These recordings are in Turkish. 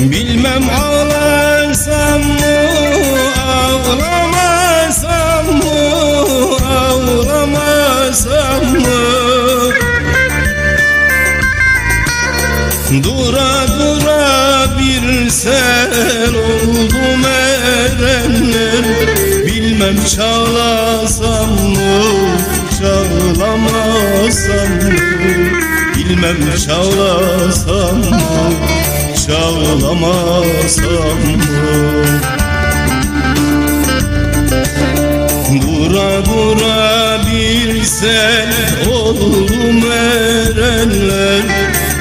Bilmem ağlarsam mı ağlamasam mı ağlamasam mı? Dura dura bir sen oldum erenler. Bilmem çalasam mı çalamasam mı? Bilmem çalasam mı? Çağlamasam mı Dura dura bir sel oldum erenler.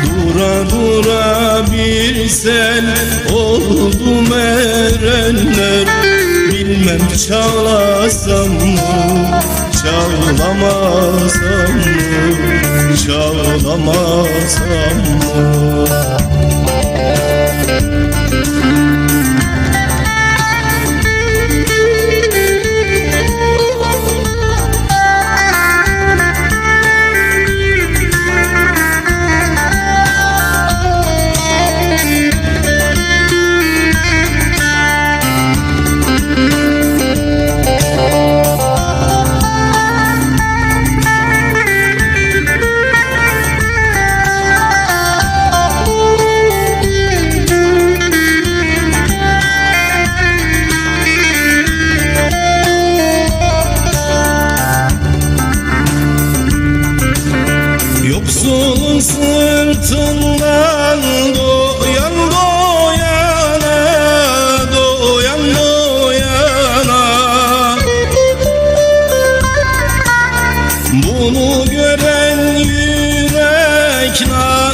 Dura dura bir sel oldum erenler. Bilmem çağlasam mı çağlamasam mı? Çağlamasam mı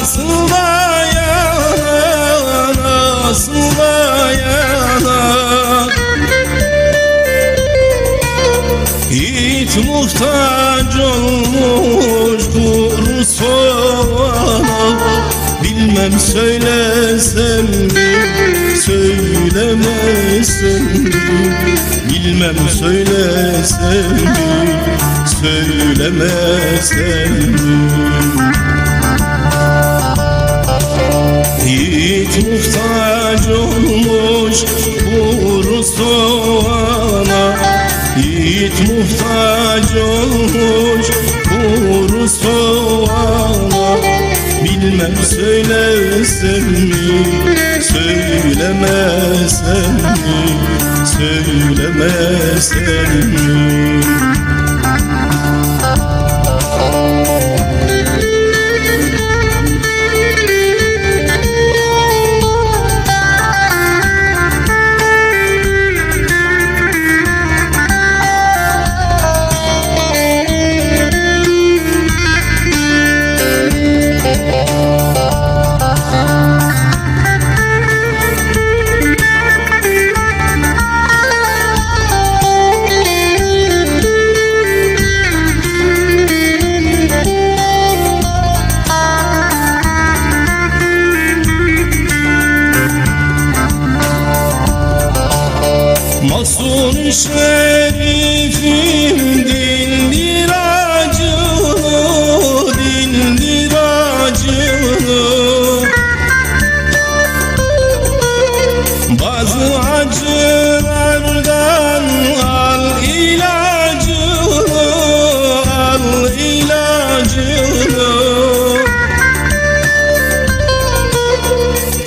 nasıl dayanar Nasıl dayanar Hiç muhtaç olmuş kuru soğana Bilmem söylesem mi, söylemesem mi? Bilmem söylesem mi, söylemesem mi hiç muhtaç olmuş kuru soğana. Hiç muhtaç olmuş kuru soğana. Bilmem söylesem mi, söylemesem mi? Söylemesem mi Masun şerifim dindir acını Dindir acını. Bazı acılardan al ilacını Al ilacını.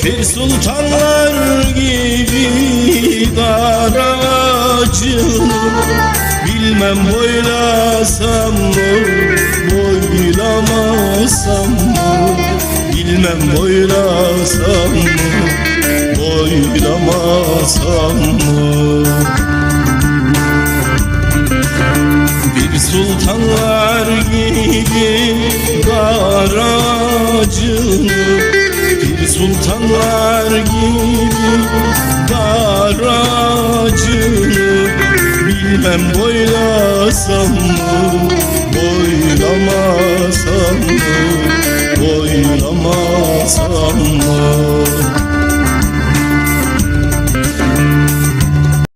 Bir sultanlar Bilmem boylasam mı, boylamasam mı Bilmem boylasam mı, boylamasam mı Bir sultanlar gibi dar ağacını Bir sultanlar gibi dar ağacını Bilmem boylasam mı,